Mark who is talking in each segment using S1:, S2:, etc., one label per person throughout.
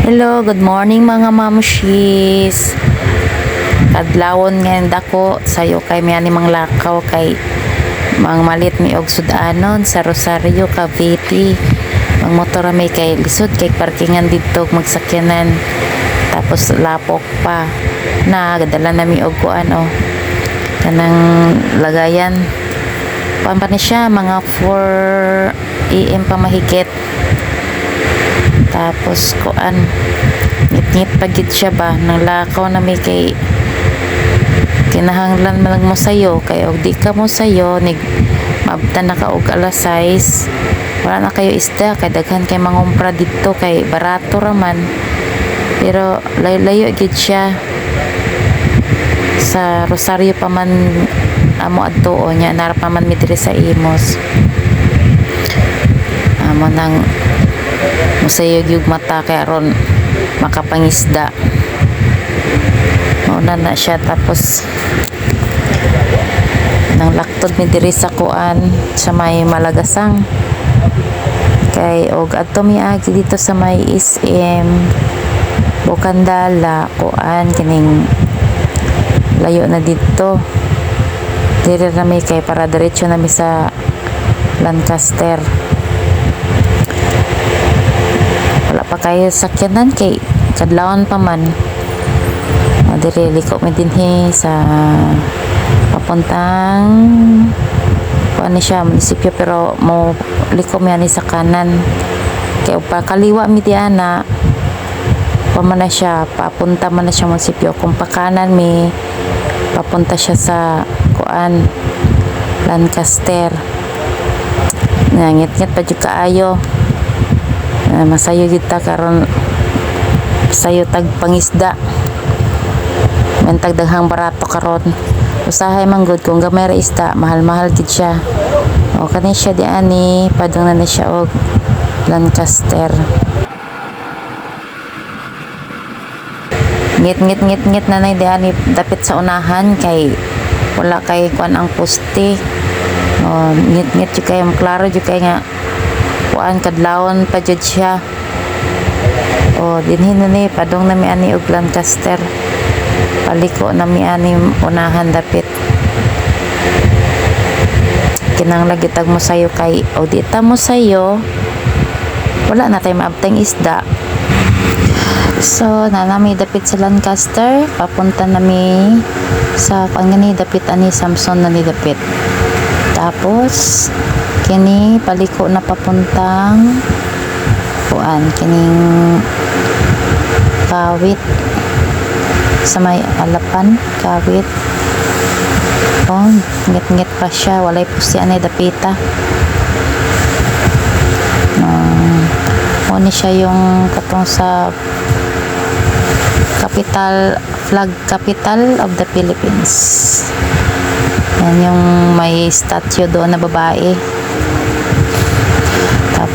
S1: Hello, good morning mga mamshis. Kadlawon ngayon dako sayo kay mi ani mang lakaw kay mang malit mi og sudanon sa Rosario Cavite. Mang motor may kay lisod kay parkingan didto magsakyanan. Tapos lapok pa na gadala na mi og kuan oh. Kanang lagayan. Kuan pa ni siya mga 4 AM pa mahigit. Tapos kuan ngit-ngit pagit siya ba? Nang lakaw na may kay kinahanglan man lang mo sayo kay og di ka mo sayo nig mabtan na ka og alas 6 wala na kayo isda kay daghan kay mangumpra dito kay barato raman pero layo-layo gid siya. Sa Rosario pa man amo adtuo nya nara pa man mi diri sa Imos amo nang musayog yung mata kay aron makapangisda. Mauna na siya tapos nang laktod ni diri kuan sa may malagasang. Kay og adto mi agi dito sa may SM Bukandala kuan kining layo na dito. Diri na mi kay para diretso na mi sa Lancaster wala pa kayo sakyanan kay kadlawon pa man. O dire liko mi dinhi sa papuntang kuan ni siya munisipyo pero mo liko mi ani sa kanan. Kay pa kaliwa mi di ana. Pa man siya papunta man na siya munisipyo. Kung pa kanan mi papunta siya sa kuan Lancaster. Ngit-ngit pa jud kaayo Ah, masayo gid ta karon sayo tag pangisda. Men daghang barato karon. Usahay man gud kung gamay ra isda mahal-mahal gid siya. O kani siya di ani padung na ni siya og Lancaster. Ngit ngit ngit ngit na nay di ani dapit sa unahan kay wala kay kuan ang poste o ngit ngit jud kay klaro jud kay nga kuan kadlawon pa jud siya. O dinhi na ni padong na mi ani og Lancaster. Paliko na mi ani unahan dapit. Kinang lagi tag mo sayo kay o di ta mo sayo wala na tay maabtang isda. So nanami dapit sa Lancaster. Papunta nami sa pangani dapit ani Samson na ni dapit. Tapos kini paliko na papuntang kuan kining kawit. Sa may alapan kawit. Oh ngit-ngit pa siya walay pusti anay dapita. Um, ni siya yung katong sa capital flag capital of the Philippines. Yan yung may statue doon na babae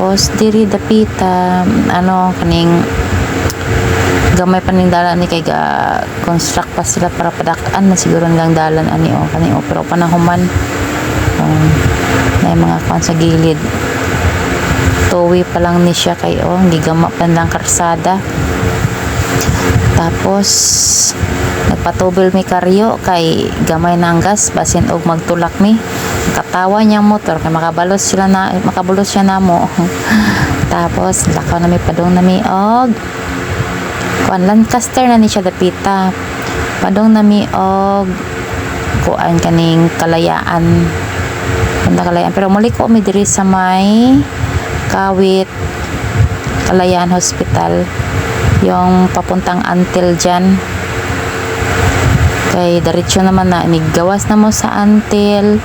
S1: tapos diri dapita ano kaning gamay pa ning dalan ni kay ga construct pa sila para padakaan na siguro nilang dalan ani o kaning o pero panahuman um, na mga kwan sa gilid. Tuwi pa lang ni siya kay o gigama pa lang karsada. Tapos nagpatubil mi karyo kay gamay ng gas basin og magtulak mi. Katawa niyang motor kay makabalos sila na makabalos siya namo. Tapos lakaw na mi padong na mi og kuan Lancaster na ni siya dapita. Padong na mi og kuan kaning kalayaan. Punta kalayaan. Pero muli ko mi diri sa may kawit kalayaan hospital yung papuntang Antil dyan kay diretso naman na inigawas na mo sa Antil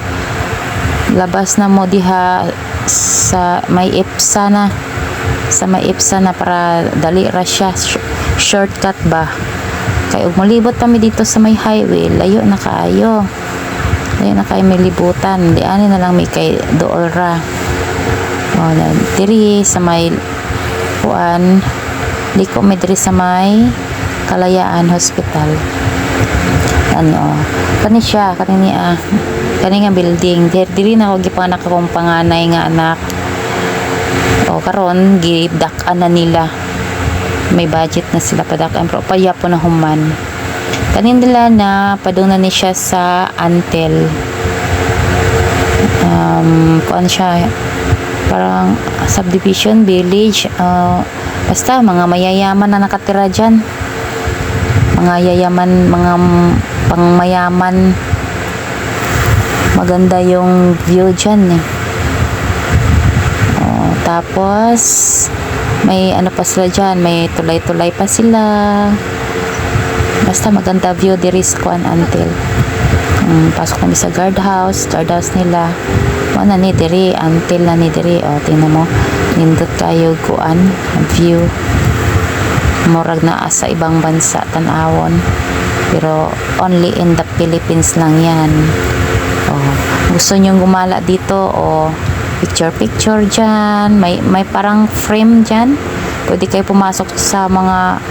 S1: labas na mo diha sa may ipsa na. Sa may ipsa na para dali ra siya. Sh- shortcut ba? Kay ug malibot pa mi dito sa may highway. Layo na kaayo. Layo na kayo may libutan. Di ani na lang may kay dool ra. O na diri sa may kuan. Mi diri sa may kalayaan hospital ano kani siya kani niya. Kani nga building. Diri diri na ako gipanganak akong panganay nga anak. O karon gidak na nila. May budget na sila padakan pero paya po na human. Kanin nila na padung na ni siya sa Antel. Um, kuan siya parang subdivision village uh, basta mga mayayaman na nakatira dyan mga yayaman mga pangmayaman. Maganda yung view dyan eh. Oh, tapos may ano pa sila dyan may tulay-tulay pa sila. Basta maganda view diri sa kuan until. Um, pasok kami sa guardhouse guardhouse nila. Wala ni diri until na ni diri. O tingnan mo. Nindot kayo kuan view murag na sa ibang bansa tanawon. Pero only in the Philippines lang yan. Oh, gusto nyong gumala dito o picture picture dyan? May, may parang frame dyan? Pwede kayo pumasok sa mga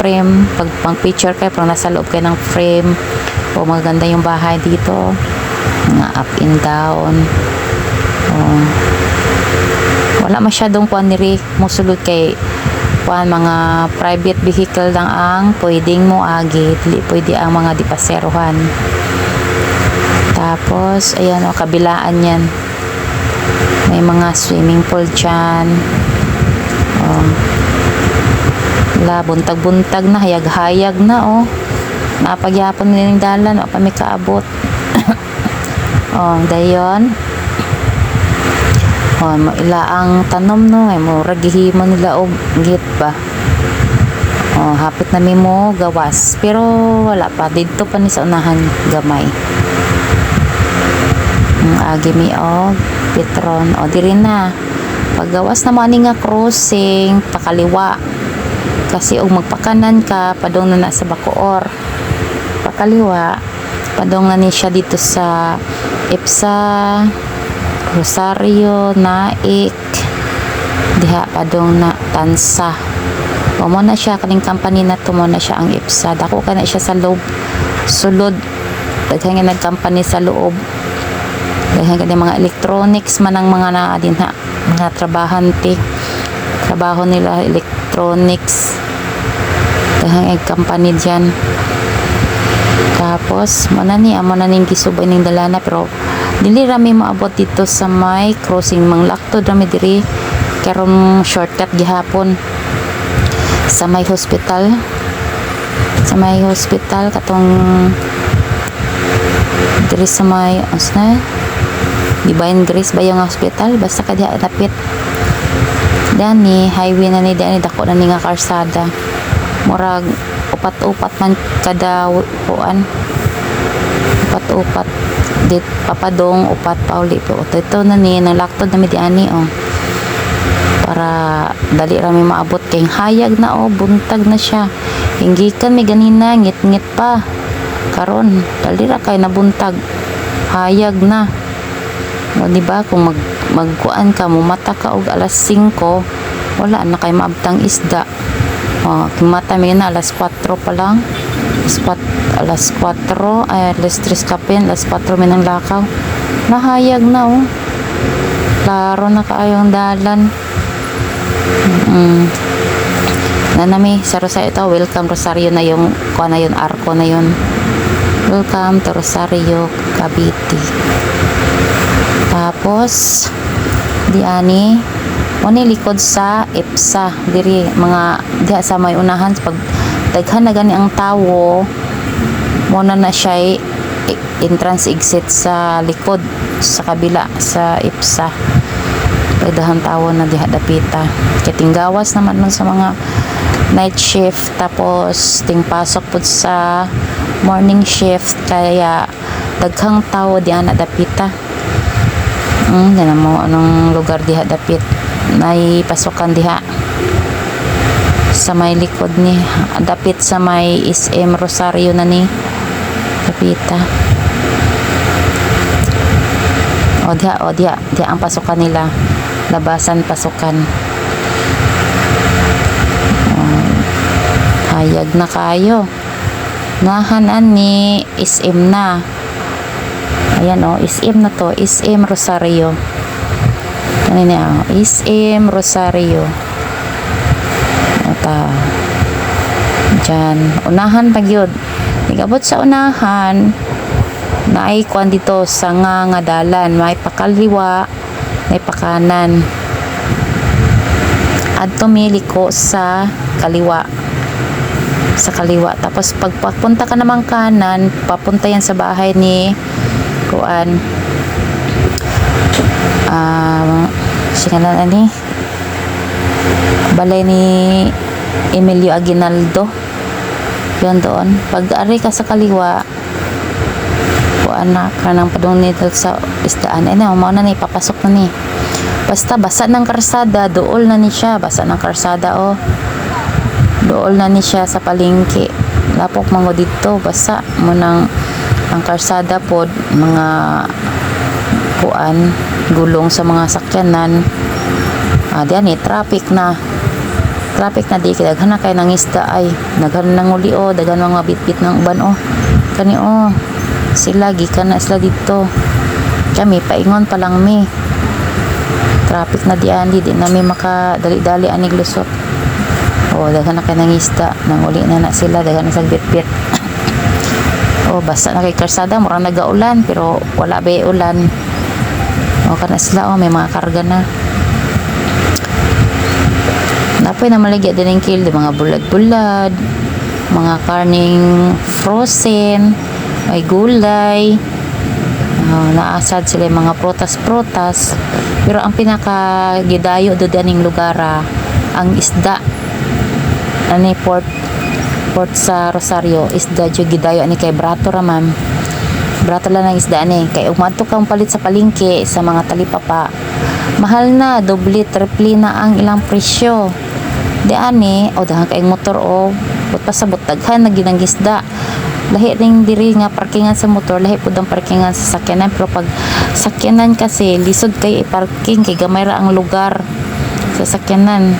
S1: frame. Pag pang picture kayo parang nasa loob kayo ng frame o maganda yung bahay dito. Mga up and down. Oh, wala masyadong kuan niri musulod kay kuan mga private vehicle lang ang pwedeng mo agi dili pwede ang mga dipaserohan. Tapos ayan o kabilaan yan. May mga swimming pool dyan. Oh. la buntag-buntag na hayag-hayag na oh. Napagyapon nila yung dalan o pa may kaabot. Oh dayon Mo ila ang tanom no, ay mo ragihimo nila og git ba. Oh, hapit na mi mo gawas, pero wala pa didto pa ni sa unahan gamay. Ang agi mi og Petron o diri na. Paggawas na mo ani nga crossing pakaliwa. Kasi og magpakanan ka padong na na sa Bacoor. Pakaliwa padong na ni siya dito sa EPSA Rosario, Naik, diha padong na Tansa. Mo na siya, kaning company na to mo na siya ang IPSA. Dako ka na siya sa loob. Sulod. Daghan nga nag-company sa loob. Daghan ka mga electronics man ang mga na din ha. Mga trabahante. Trabaho nila electronics. Daghan nga company dyan. Tapos, mo na ni, amo na ning gisubay ning dalana pero dili rami maabot dito sa may crossing mang lakto rami diri. Karon shortcut gihapon. Sa may hospital. Sa may hospital katong diri sa may asna? Divine Grace ba yung hospital? Basta ka diha napit dani highway na ni dani dako na ni nga karsada. Murag upat-upat man kada kuan upat-upat dit papadong upat pauli po. Ito na ni nang laktod na mi di ani oh. Para dali ra mi maabot kay hayag na oh. Buntag na siya. Hinggikan mi ganina ngit-ngit pa. Karon dali ra kay nabuntag. Hayag na. O di ba? Kung mag magkuan ka mo mata ka og alas 5 wala na kay maabtang isda. Oh mata mi na alas 4 pa lang. Alas 4 alas 4 ay alas 3 kapin alas 4 mi ng lakaw. Nahayag na oh. Klaro na kaayong dalan. Mm. na nami sa Rosario ito welcome Rosario na yung kuha na yun arko na yun. Welcome to Rosario Cavite. Tapos di ani mo ni likod sa EPSA. Diri mga diha sa may unahan pag daghan na gani ang tawo mo na na siya entrance exit sa likod sa kabila sa EPSA daghan tawo na diha dapita. Kay naman nun sa mga night shift tapos ting pasok pud sa morning shift kaya daghang tawo diha na dapita. Mm, yan mo anong lugar diha dapit. May pasukan diha sa may likod ni dapit sa may SM Rosario na ni dapita o diha o diha diha ang pasukan nila labasan pasukan Oh, hayag na kayo nahanan ni SM na Ayan o, SM na to. SM Rosario. Ano niya? SM Rosario. Ata. Diyan, unahan pag yun. Nagabot sa unahan, na ay kwan dito sa nga nga dalan. May pakaliwa, may pakanan. At tumili ko sa kaliwa. Sa kaliwa. Tapos pag papunta ka naman kanan, papunta yan sa bahay ni kuan. Ah, siya na ni balay ni Emilio Aguinaldo yun doon. Pag ari ka sa kaliwa kuan na ka ng padung nito sa isdaan. Ay na mao na ni papasok na ni. Basta basa ng karsada dool na ni siya. Basa ng karsada oh. Dool na ni siya sa palengke lapok mango dito basa mo nang ang karsada pod mga kuan gulong sa mga sakyanan. Ah diyan eh traffic na traffic na di kay daghan na kay nang isda ay daghan nang uli o daghan mga bitbit ng uban o kani o sila gikan na sila dito. Kami paingon pa lang mi. Traffic na di di na mi maka dali-dali anig lusot o daghan na kay nang isda nang uli na na sila daghan na sa bitbit. O basta na kay karsada murang nagaulan pero wala ba ulan? O kana sila o may mga karga na Napoy na maligya din ang kill, mga bulad-bulad, mga karning frozen, may gulay, uh, naasad sila mga protas-protas. Pero ang pinaka gidayo do daning lugar ah, ang isda. Ani port port sa Rosario, isda jud gidayo ani kay Brato ra ma'am. Brato lang ang isda ni kay umadto kang palit sa palengke sa mga talipapa. Mahal na, doble, triple na ang ilang presyo di ani o dahang kaing motor o but pa sa butaghan na ginang isda lahi ring diri nga parkingan sa motor lahi pud ang parkingan sa sakyanan. Pero pag sakyanan kasi lisod kay i-parking kay gamay ra ang lugar sa sakyanan.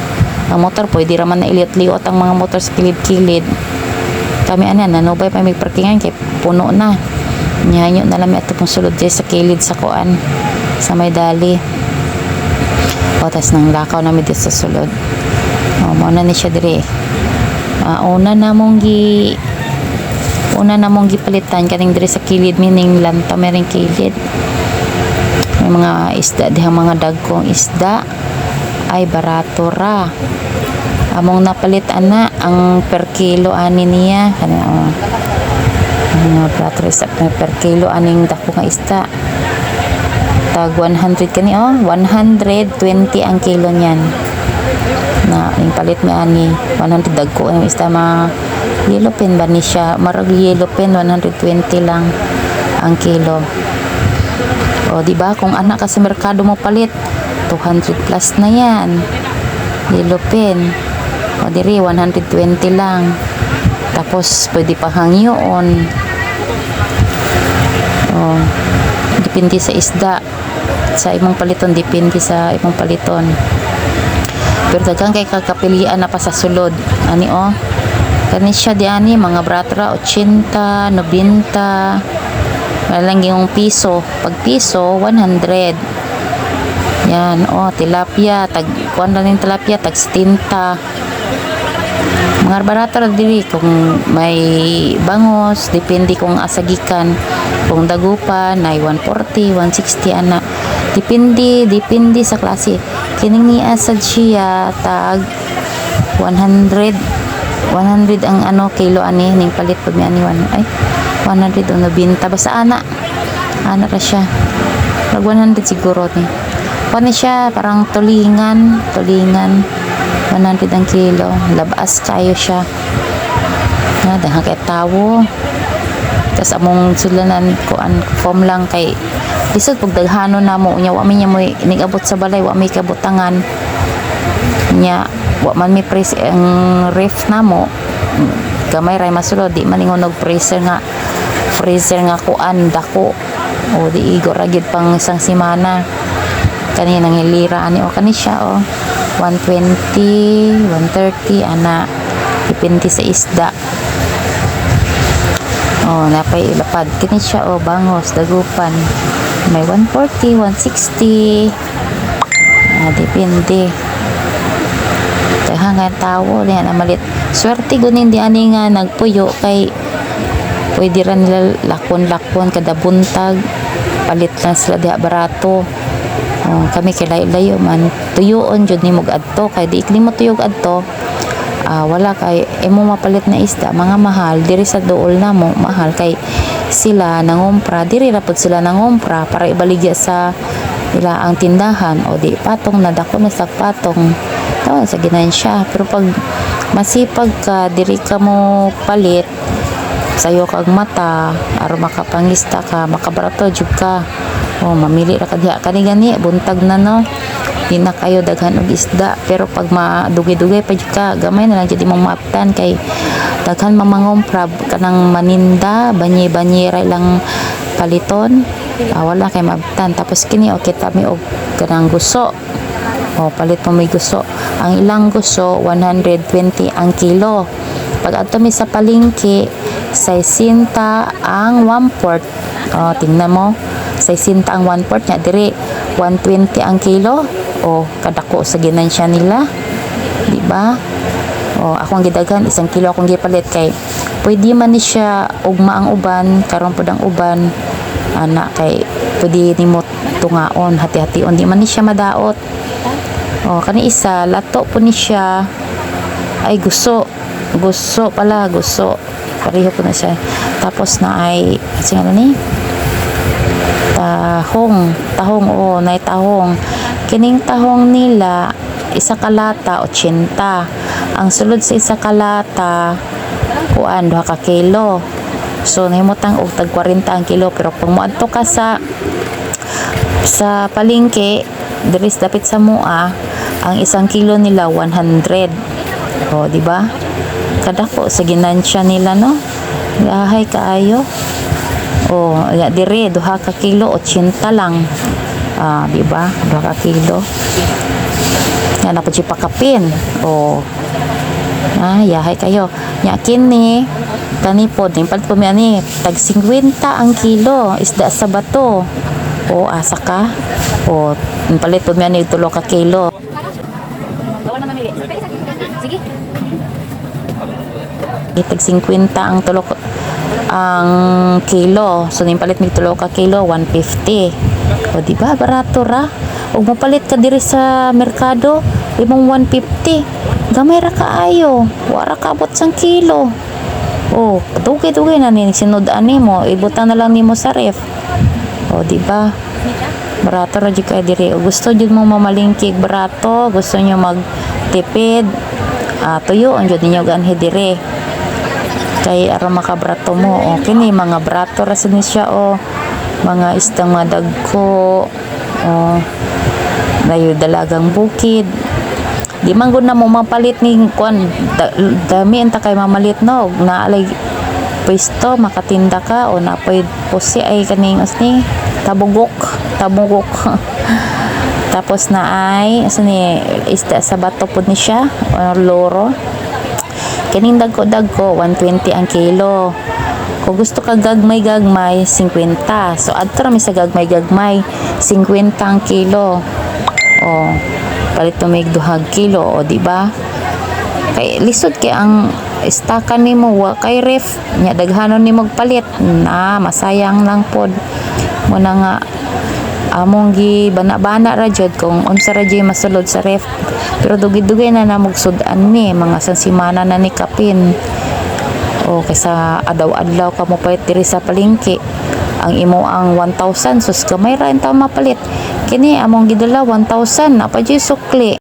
S1: Ang motor pwede ra man na iliot-liot ang mga motor sa kilid-kilid. Kami ana nanubay pa may parkingan kay puno na. Nyanyo na lang ato pong sulod sa kilid sa kuan sa may dali. O tas nang lakaw namin dito sa sulod mo na ni siya dire. Ah, una na mong gi una na mong gipalitan kaning dire sa kilid meaning lanta mereng kilid may mga isda diha mga dagkong isda. Ay barato ra. Among napalit ana ang per kilo ani niya. Kana oh. mga barato ra sa per kilo aning dako nga isda. Tag 100 kani oh 120 ang kilo niyan na yung palit mi ani 100 dagko. Ang isda ma yellow pen ba ni siya? Marag yellow pen 120 lang ang kilo. O di ba? Kung anak ka sa merkado mo palit 200 plus na yan. Yellow pen. O diri 120 lang. Tapos pwede pa hangyoon o depende sa isda. Sa imong paliton depende sa imong paliton pero daghang kay kakapilian na pa sa sulod. Ani oh. Kani siya di ani mga bratra 80 90 walang yung piso. Pag piso 100 yan oh tilapia tag kuan lang yung tilapia tag 70 mga barata ra diri kung may bangos depende kung asagikan. Kung dagupan ay 140 160 ana. Depende depende sa klase. Kining ni asad siya tag 100 100 ang ano kilo ani ning palit pag ani wan ay 100 ang nabinta. Basta ana ana ra siya. Pag 100 siguro ni. Paano siya parang tulingan tulingan 100 ang kilo. Labas kayo siya. Na dahang kay tawo. Tas among sulanan ko an form lang kay lisod pag daghano na mo nya wa mi nya mo nigabot sa balay wa mi kabutangan. Nya wa man mi press ang ref na mo gamay ray masulod di man ingon og freezer nga freezer nga kuan dako. O di igor agid pang isang semana kani nang ilira ani o kani siya o 120 130 ana depende sa isda. Oh napay ilapad. Kini siya o bangos dagupan. May 140 160 ah depende. Nga tawo niya na malit. Swerte gunin di ani nga nagpuyo kay pwede ra nila lakon-lakon kada buntag. Palit lang sila diha barato oh, kami kay layo man tuyoon jud ni mog adto kay di ikli mo tuyog adto ah, wala kay imo mapalit na isda. Mga mahal diri sa duol na mo mahal kay sila nangumpra diri ra pud sila nangumpra para ibaligya sa nila ang tindahan. O di patong na dako na sa patong. Tawag sa ginansya. Pero pag masipag ka diri ka mo palit sayo kag mata aron makapangista ka makabarato jud ka oh mamili ra ka diha. Kani gani buntag na no? Di na kayo daghan og isda. Pero pag madugay-dugay pa ka gamay na lang jud imong maaptan. Kay daghan mamangompra kanang maninda banye-banye ra ilang paliton. Ah, wala kay maabtan tapos kini okay tami og kanang guso. O palit mo may gusto ang ilang gusto 120 ang kilo. Pag ato mi sa palengke 60 ang 1 port o tingnan mo 60 ang 1 port nya dire 120 ang kilo. O kadako sa ginansya nila. Di ba o akong gidaghan isang kilo akong gipalit kay pwede man ni siya ugma ang uban karon pud ang uban ana kay pwede nimo tungaon hati-hation di man ni siya madaot. O kani isa lato po ni siya. Ay gusto gusto pala gusto pareho po na siya. Tapos na ay sige na ni tahong tahong oo na tahong. Kining tahong nila isa kalata 80 ang sulod sa isa kalata kuan duha ka kilo. So nahimutang og tag 40 ang kilo. Pero pag moadto ka sa sa palengke diris dapit sa mua ang isang kilo nila 100 o di ba? Kadako sa ginansya nila no? Gahay kaayo o ya dire duha ka kilo 80 lang. Ah di ba? Duha ka kilo. Yan na po si pakapin. O ah yahay kayo. Nya kini kani po din palit po mi ani tag 50 ang kilo isda sa bato. O asa ka? O palit mi ani tulo ka kilo.
S2: Sige.
S1: Itig 50 ang tulo ang kilo. So nimpalit mi tulo ka kilo 150. O di ba barato ra? Ug mapalit ka diri sa merkado, imong 150. Gamay ra kaayo. Wara ka abot sang kilo. Oh, dugay-dugay na ni sinudan nimo, ibutan na lang nimo sa ref. O di ba? Barato ra jud kay diri. Gusto jud mo mamalingkig barato, gusto nyo magtipid. Ah, tuyo ang jud ninyo ganhi diri kay aron makabrato mo. O kini mga brato ra ni siya o. Mga istang mga dagko. O dayo dalagang bukid. Di man gud na mo mapalit ni kwan da, dami enta kay mamalit no? Naalay pwesto makatinda ka o napoy pusi ay kaning asni tabugok tabugok. Tapos na ay asa ni isda sa bato pud ni siya o loro Kining dagko-dagko, 120 ang kilo. Kung gusto ka gagmay-gagmay, 50. So, adto rami sa gagmay-gagmay, 50 ang kilo. O, palit tumig duhag kilo, o, di ba? Kay, lisod kay ang istakan nimo wa kay ref nya daghanon nimo palit na masayang lang pod mo na nga among gi bana-bana ra jud kung unsa ra jud masulod sa ref. Pero dugay-dugay na namog sudan ni mga sansimana na ni kapin. O kaysa adaw-adlaw ka mo palit diri sa palengke ang imo ang 1,000 sus gamay ra enta mapalit kini among gidala 1,000 na pa jud sukli